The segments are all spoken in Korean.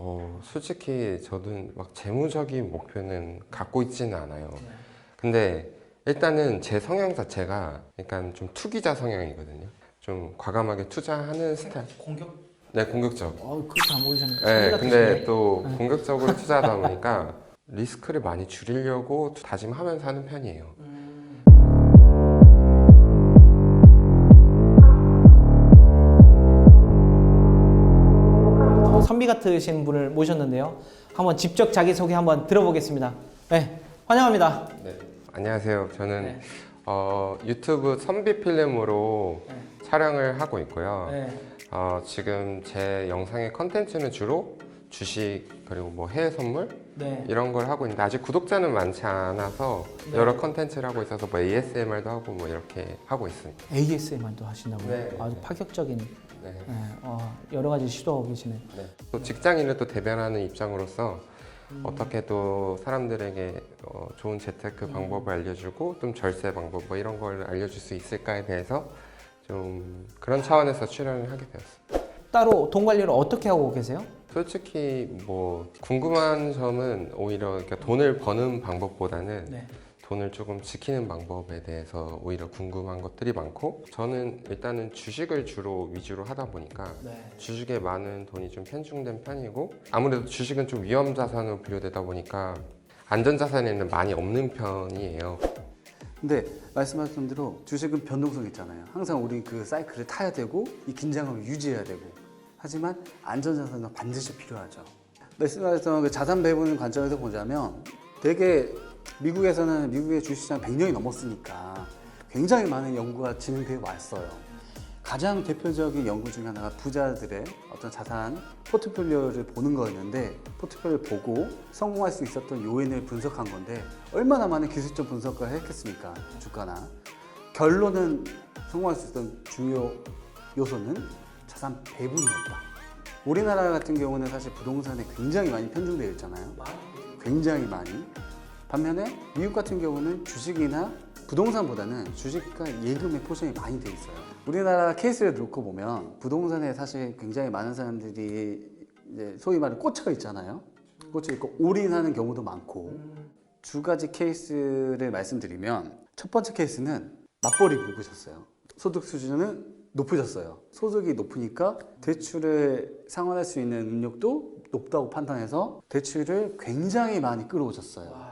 어, 솔직히 저는 막 재무적인 목표는 갖고 있지는 않아요. 근데 일단은 제 성향 자체가 약간 좀 투기자 성향이거든요. 좀 과감하게 투자하는 스타일. 공격? 네, 공격적. 어, 그렇게 안 보이시는 네? 근데 또 공격적으로 투자하다 보니까 리스크를 많이 줄이려고 다짐하면서 하는 편이에요. 선비 같으신 분을 모셨는데요. 한번 직접 자기 소개 한번 들어보겠습니다. 네, 환영합니다. 네. 안녕하세요. 저는 네. 어, 유튜브 선비 필름으로 네. 촬영을 하고 있고요. 네. 어, 지금 제 영상의 컨텐츠는 주로 주식 그리고 뭐 해외 선물 네. 이런 걸 하고 있는데 아직 구독자는 많지 않아서 네. 여러 컨텐츠를 하고 있어서 뭐 ASMR도 하고 뭐 이렇게 하고 있습니다. ASMR도 하신다고요? 네. 아주 파격적인 네. 네, 어, 여러 가지 시도하고 계시네요. 네. 또 직장인을 또 대변하는 입장으로서 어떻게 또 사람들에게 어, 좋은 재테크 방법을 알려주고 좀 절세 방법 뭐 이런 걸 알려줄 수 있을까에 대해서 좀 그런 차원에서 출연을 하게 되었어요. 따로 돈 관리를 어떻게 하고 계세요? 솔직히 뭐 궁금한 점은 오히려 그러니까 돈을 버는 방법보다는 네. 돈을 조금 지키는 방법에 대해서 오히려 궁금한 것들이 많고 저는 일단은 주식을 주로 위주로 하다 보니까 네. 주식에 많은 돈이 좀 편중된 편이고 아무래도 주식은 좀 위험 자산으로 분류되다 보니까 안전 자산에는 많이 없는 편이에요. 근데 말씀하신 대로 주식은 변동성 있잖아요. 항상 우리 그 사이클을 타야 되고 이 긴장감을 유지해야 되고 하지만 안전자산은 반드시 필요하죠. 말씀하셨던 그 자산 배분 관점에서 보자면 되게 미국에서는 미국의 주식시장 100년이 넘었으니까 굉장히 많은 연구가 진행되어 왔어요. 가장 대표적인 연구 중에 하나가 부자들의 어떤 자산 포트폴리오를 보는 거였는데 포트폴리오를 보고 성공할 수 있었던 요인을 분석한 건데 얼마나 많은 기술적 분석을 했겠습니까 주가나 결론은 성공할 수 있었던 주요 요소는 자산 배분이었다. 우리나라 같은 경우는 사실 부동산에 굉장히 많이 편중되어 있잖아요. 굉장히 많이. 반면에 미국 같은 경우는 주식이나 부동산보다는 주식과 예금의 포션이 많이 돼 있어요. 우리나라 케이스를 놓고 보면 부동산에 사실 굉장히 많은 사람들이 이제 소위 말해 꽂혀 있잖아요. 꽂혀 있고 올인하는 경우도 많고 두 가지 케이스를 말씀드리면 첫 번째 케이스는 맞벌이 굵으셨어요. 소득 수준은 높으셨어요. 소득이 높으니까 대출을 상환할 수 있는 능력도 높다고 판단해서 대출을 굉장히 많이 끌어오셨어요.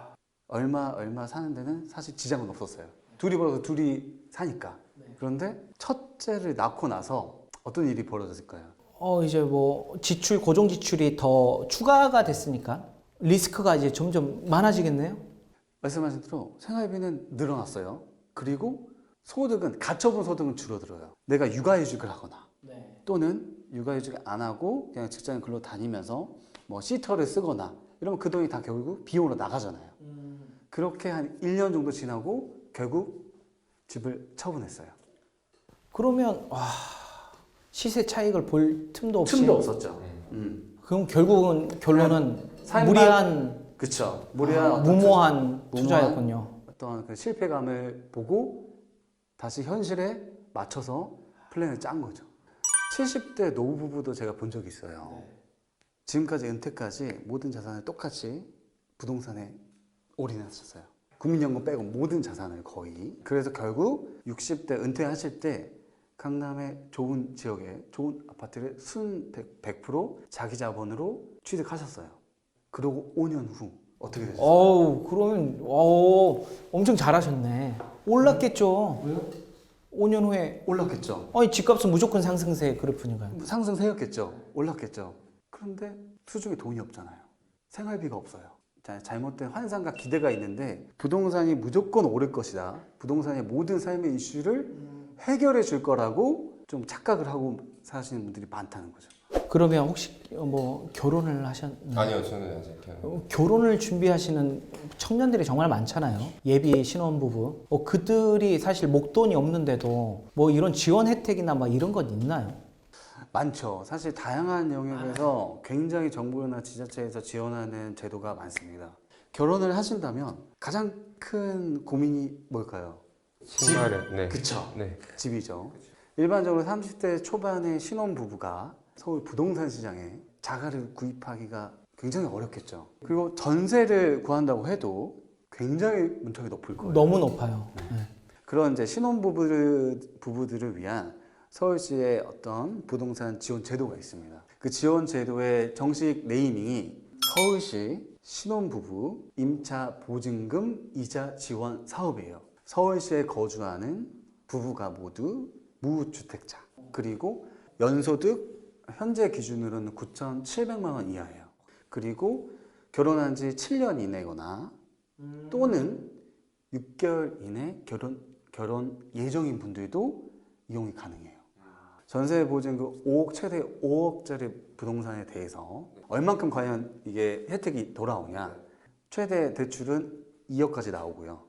얼마 얼마 사는 데는 사실 지장은 없었어요. 둘이 벌어서 둘이 사니까. 그런데 첫째를 낳고 나서 어떤 일이 벌어졌을까요? 어 이제 뭐 지출 고정 지출이 더 추가가 됐으니까 리스크가 이제 점점 많아지겠네요. 말씀하신 대로 생활비는 늘어났어요. 그리고 소득은 가처분 소득은 줄어들어요. 내가 육아휴직을 하거나 또는 육아휴직을 안 하고 그냥 직장 근로 다니면서 뭐 시터를 쓰거나 이러면 그 돈이 다 결국 비용으로 나가잖아요. 그렇게 한 1년 정도 지나고 결국 집을 처분했어요. 그러면 와 시세 차익을 볼 틈도 없이 틈도 없었죠. 음. 그럼 결국은 결론은 무리한 그쵸. 무리한 아, 어떤 무모한 무모한- 투자였군요. 어떤 그 실패감을 보고 다시 현실에 맞춰서 플랜을 짠 거죠. 70대 노부부도 제가 본 적이 있어요. 지금까지 은퇴까지 모든 자산을 똑같이 부동산에 올인하셨어요. 국민연금 빼고 모든 자산을 거의. 그래서 결국 60대 은퇴하실 때 강남의 좋은 지역에 좋은 아파트를 순 100% 자기 자본으로 취득하셨어요. 그리고 5년 후 어떻게 되셨어요? 어우 그러면 어 엄청 잘하셨네. 올랐겠죠. 왜요? 5년 후에 올랐겠죠. 아니 집값은 무조건 상승세 그래프니까요. 상승세였겠죠. 올랐겠죠. 그런데 수중에 돈이 없잖아요. 생활비가 없어요. 자, 잘못된 환상과 기대가 있는데 부동산이 무조건 오를 것이다. 부동산의 모든 삶의 이슈를 해결해 줄 거라고 좀 착각을 하고 사시는 분들이 많다는 거죠. 그러면 혹시 뭐 결혼을 하셨나요? 아니요, 저는 아직 어, 결혼을 준비하시는 청년들이 정말 많잖아요. 예비 신혼부부. 어, 그들이 사실 목돈이 없는데도 뭐 이런 지원 혜택이나 막 이런 건 있나요? 많죠. 사실 다양한 영역에서 굉장히 정부나 지자체에서 지원하는 제도가 많습니다. 결혼을 하신다면 가장 큰 고민이 뭘까요? 신발을 네. 그쵸. 네. 집이죠. 일반적으로 30대 초반의 신혼 부부가 서울 부동산 시장에 자가를 구입하기가 굉장히 어렵겠죠. 그리고 전세를 구한다고 해도 굉장히 문턱이 높을 거예요. 너무 높아요. 네. 그런 이제 신혼 부부들 부부들을 위한 서울시의 어떤 부동산 지원 제도가 있습니다. 그 지원 제도의 정식 네이밍이 서울시 신혼 부부 임차 보증금 이자 지원 사업이에요. 서울시에 거주하는 부부가 모두 무주택자 그리고 연소득 현재 기준으로는 9,700만 원 이하예요. 그리고 결혼한 지 7년 이내거나 또는 6개월 이내 결혼 결혼 예정인 분들도 이용이 가능해요. 전세 보증금 5억 최대 5억짜리 부동산에 대해서 얼만큼 과연 이게 혜택이 돌아오냐? 최대 대출은 2억까지 나오고요.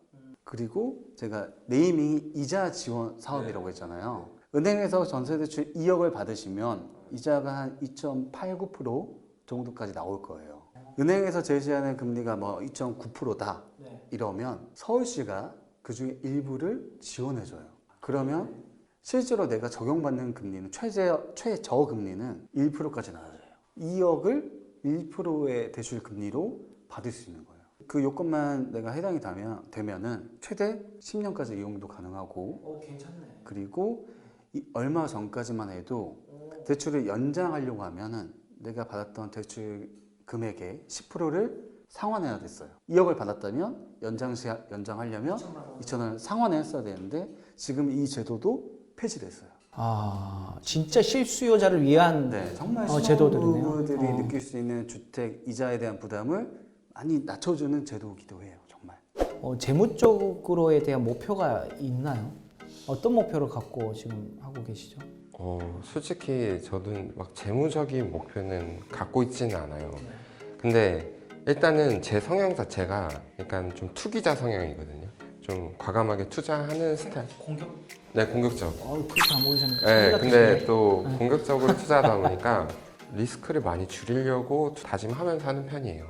그리고 제가 네이밍이 이자 지원 사업이라고 했잖아요. 은행에서 전세 대출 2억을 받으시면 이자가 한 2.89% 정도까지 나올 거예요. 은행에서 제시하는 금리가 뭐 2.9%다. 이러면 서울시가 그 중에 일부를 지원해줘요. 그러면 실제로 내가 적용받는 금리는 최제, 최저 금리는 1%까지 나와요. 2억을 1%의 대출 금리로 받을 수 있는 거예요. 그 요건만 내가 해당이 되면, 되면은 최대 10년까지 이용도 가능하고 오 괜찮네. 그리고 이 얼마 전까지만 해도 대출을 연장하려고 하면은 내가 받았던 대출 금액의 10%를 상환해야 됐어요. 2억을 받았다면 연장 시 연장하려면 2천 원을 상환했어야 되는데 지금 이 제도도 폐지됐어요. 아 진짜 실수요자를 위한 네, 정말 어, 제도들이네요. 신혼부부들이 어. 느낄 수 있는 주택 이자에 대한 부담을 많이 낮춰주는 제도이기도 해요. 정말. 어, 재무적으로에 대한 목표가 있나요? 어떤 목표를 갖고 지금 하고 계시죠? 어, 솔직히 저도 막 재무적인 목표는 갖고 있지는 않아요. 근데 일단은 제 성향 자체가 약간 좀 투기자 성향이거든요. 좀 과감하게 투자하는 스타일. 공격? 네, 공격적. 어 그렇게 안 보이셨는데. 네, 근데 또 공격적으로 투자하다 보니까 리스크를 많이 줄이려고 다짐하면서 하는 편이에요.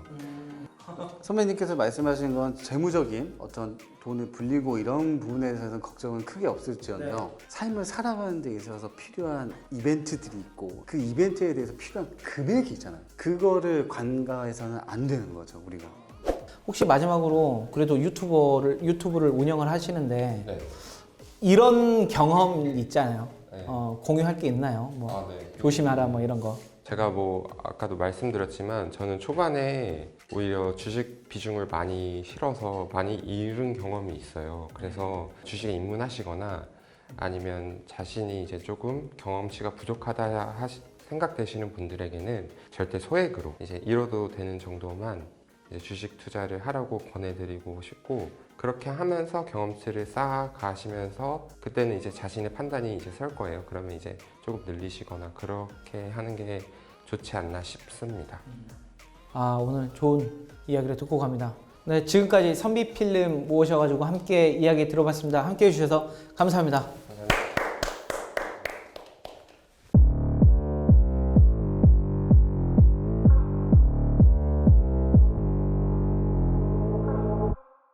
선배님께서 말씀하신 건 재무적인 어떤 돈을 불리고 이런 부분에 대해서는 걱정은 크게 없을지언정 삶을 살아가는 데 있어서 필요한 이벤트들이 있고 그 이벤트에 대해서 필요한 금액이 있잖아요. 그거를 관가해서는 안 되는 거죠, 우리가. 혹시 마지막으로 그래도 유튜버를 유튜브를 운영을 하시는데 네. 이런 경험 있잖아요. 네. 어, 공유할 게 있나요? 뭐 아, 네. 조심하라 뭐 이런 거. 제가 뭐 아까도 말씀드렸지만 저는 초반에 오히려 주식 비중을 많이 실어서 많이 잃은 경험이 있어요. 그래서 주식에 입문하시거나 아니면 자신이 이제 조금 경험치가 부족하다 하시, 생각되시는 분들에게는 절대 소액으로 이제 잃어도 되는 정도만 주식 투자를 하라고 권해드리고 싶고 그렇게 하면서 경험치를 쌓아가시면서 그때는 이제 자신의 판단이 이제 설 거예요. 그러면 이제 조금 늘리시거나 그렇게 하는 게 좋지 않나 싶습니다. 아 오늘 좋은 이야기를 듣고 갑니다. 네 지금까지 선비 필름 모셔가지고 함께 이야기 들어봤습니다. 함께 해주셔서 감사합니다.